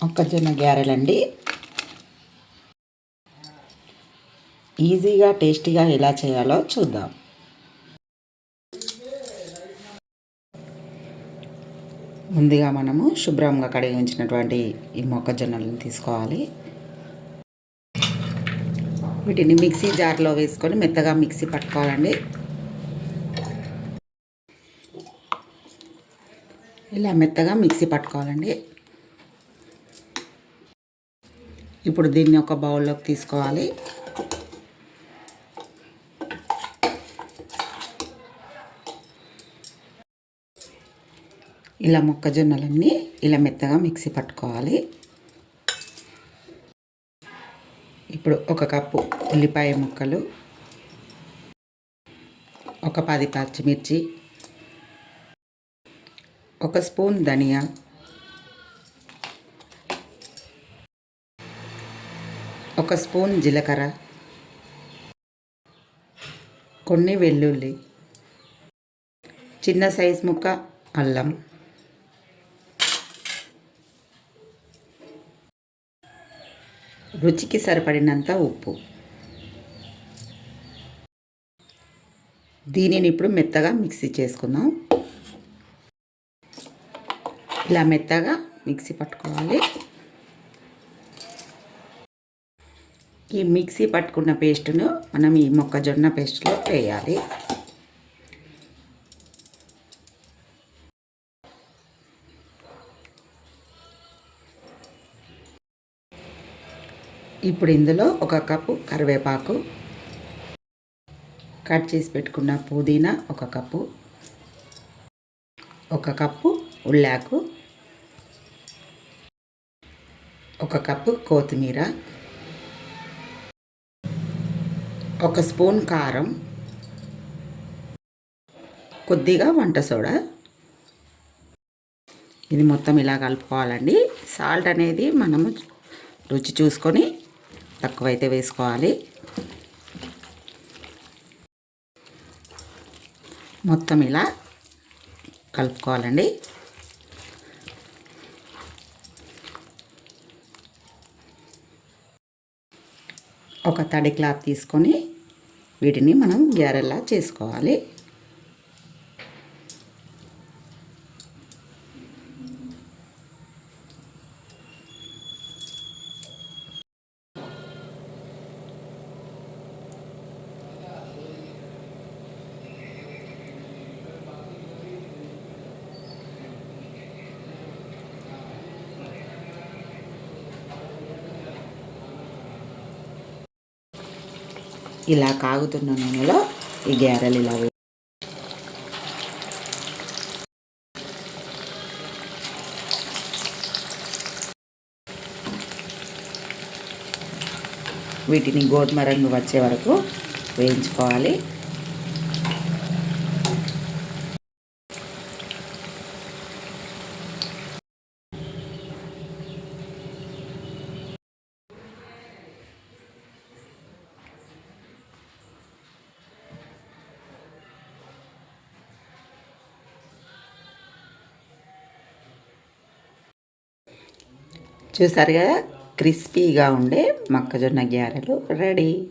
మొక్కజొన్న గ్యారెలండి ఈజీగా టేస్టీగా ఎలా చేయాలో చూద్దాం. ముందుగా మనము శుభ్రంగా కడిగి ఉంచినటువంటి ఈ మొక్కజొన్నలను తీసుకోవాలి. వీటిని మిక్సీ జార్లో వేసుకొని మెత్తగా మిక్సీ పట్టుకోవాలండి. ఇలా మెత్తగా మిక్సీ పట్టుకోవాలండి. ఇప్పుడు దీన్ని ఒక బౌల్లోకి తీసుకోవాలి. ఇలా మొక్కజొన్నలన్నీ ఇలా మెత్తగా మిక్సీ పట్టుకోవాలి. ఇప్పుడు ఒక కప్పు ఉల్లిపాయ ముక్కలు ఒక పది పచ్చిమిర్చి ఒక స్పూన్ ధనియా ఒక స్పూన్ జీలకర్ర. కొన్ని వెల్లుల్లి. చిన్న సైజ్ ముక్క అల్లం. రుచికి సరిపడినంత ఉప్పు. దీనిని ఇప్పుడు మెత్తగా మిక్సీ చేసుకుందాం. ఇలా మెత్తగా మిక్సీ పట్టుకోవాలి. ఈ మిక్సీ పట్టుకున్న పేస్టును మనం ఈ మొక్కజొన్న పేస్ట్లో వేయాలి. ఇప్పుడు ఇందులో ఒక కప్పు కరివేపాకు కట్ చేసి పెట్టుకున్న పుదీనా ఒక కప్పు ఒక కప్పు ఉల్లాకు ఒక కప్పు కొత్తిమీర ఒక స్పూన్ కారం కొద్దిగా వంట సోడా. ఇది మొత్తం ఇలా కలుపుకోవాలండి. సాల్ట్ అనేది మనము రుచి చూసుకొని తక్కువైతే వేసుకోవాలి. మొత్తం ఇలా కలుపుకోవాలండి. ఒక తడి క్లాత్ తీసుకొని వీటిని మనం గ్యారెల్లా చేసుకోవాలి. ఇలా కాగుతున్న నూనెలో ఈ గారెలు ఇలా వీటిని గోధుమ రంగు వచ్చే వరకు వేయించుకోవాలి. చూసారుగా? క్రిస్పీగా ఉండే మొక్కజొన్న గ్యారెలు. రెడీ.